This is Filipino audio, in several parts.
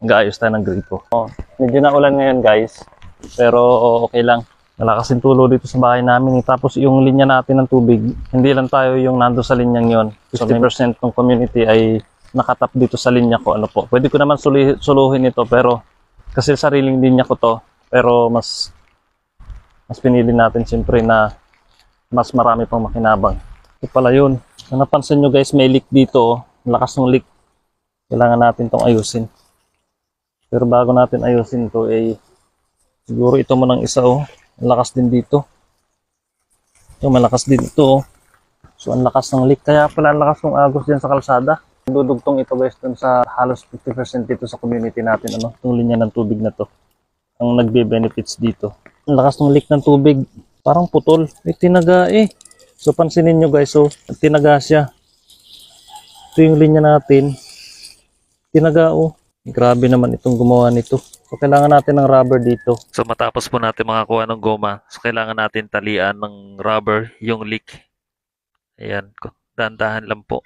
Mag-aayos tayo ng gripo. Oh, medyo na ulan ngayon guys. Pero okay lang. Malakas yung tulo dito sa bahay namin. eh. Tapos yung linya natin ng tubig, hindi lang tayo yung nando sa linyang yon. 50% ng community ay nakatap dito sa linya ko. Ano po. Pwede ko naman suli, suluhin ito pero kasi sariling linya ko to. Pero mas mas pinili natin siyempre na mas marami pang makinabang. Ito pala yun. Napansin nyo guys, may leak dito. Oh. Lakas ng leak. Kailangan natin tong ayusin. Pero bago natin ayusin to, eh, siguro ito mo ng isa oh. Ang lakas din dito. Ito, malakas din ito oh. So, ang lakas ng leak. Kaya pala ang lakas ng agos dyan sa kalsada. Dudugtong ito guys dun sa halos 50% dito sa community natin. Ano? Itong linya ng tubig na to. Ang nagbe-benefits dito. Ang lakas ng leak ng tubig. Parang putol. May tinaga eh. So, pansinin nyo guys. So, tinaga siya. Ito yung linya natin. Tinaga oh. Grabe naman itong gumawa nito. So, kailangan natin ng rubber dito. So, matapos po natin makakuha ng goma, so kailangan natin talian ng rubber yung leak. Ayan, dahan-dahan lang po.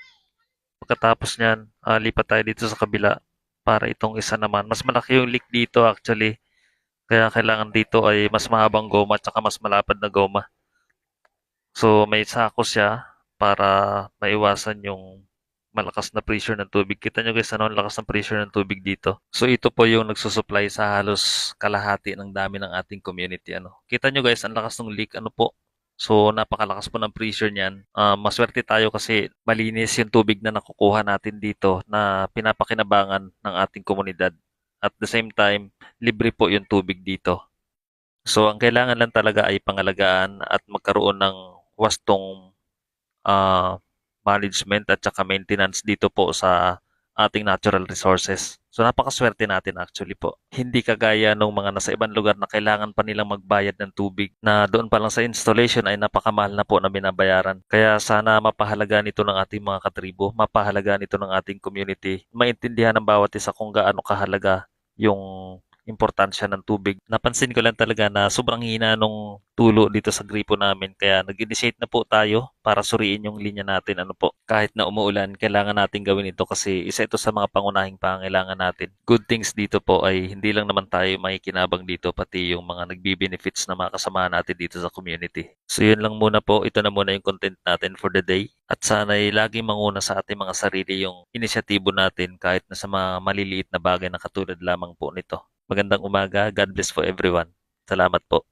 Pagkatapos niyan, ah, lipat tayo dito sa kabila para itong isa naman. Mas malaki yung leak dito actually. Kaya kailangan dito ay mas mahabang goma at mas malapad na goma. So, may sako siya para maiwasan yung malakas na pressure ng tubig. Kita nyo guys, ano, ang lakas ng pressure ng tubig dito. So ito po yung nagsusupply sa halos kalahati ng dami ng ating community. Ano. Kita nyo guys, ang lakas ng leak. Ano po? So napakalakas po ng pressure niyan. Ah, maswerte tayo kasi malinis yung tubig na nakukuha natin dito na pinapakinabangan ng ating komunidad. At the same time, libre po yung tubig dito. So ang kailangan lang talaga ay pangalagaan at magkaroon ng wastong ah, management at saka maintenance dito po sa ating natural resources. So napakaswerte natin actually po. Hindi kagaya nung mga nasa ibang lugar na kailangan pa nilang magbayad ng tubig na doon pa lang sa installation ay napakamahal na po na binabayaran. Kaya sana mapahalaga nito ng ating mga katribo, mapahalaga nito ng ating community, maintindihan ng bawat isa kung gaano kahalaga yung importansya ng tubig. Napansin ko lang talaga na sobrang hina nung tulo dito sa gripo namin. Kaya nag-initiate na po tayo para suriin yung linya natin. Ano po, kahit na umuulan, kailangan natin gawin ito kasi isa ito sa mga pangunahing pangailangan natin. Good things dito po ay hindi lang naman tayo makikinabang dito, pati yung mga nagbi-benefits na mga kasama natin dito sa community. So yun lang muna po. Ito na muna yung content natin for the day. At sana'y laging manguna sa ating mga sarili yung inisyatibo natin kahit na sa mga maliliit na bagay na katulad lamang po nito. Magandang umaga. God bless for everyone. Salamat po.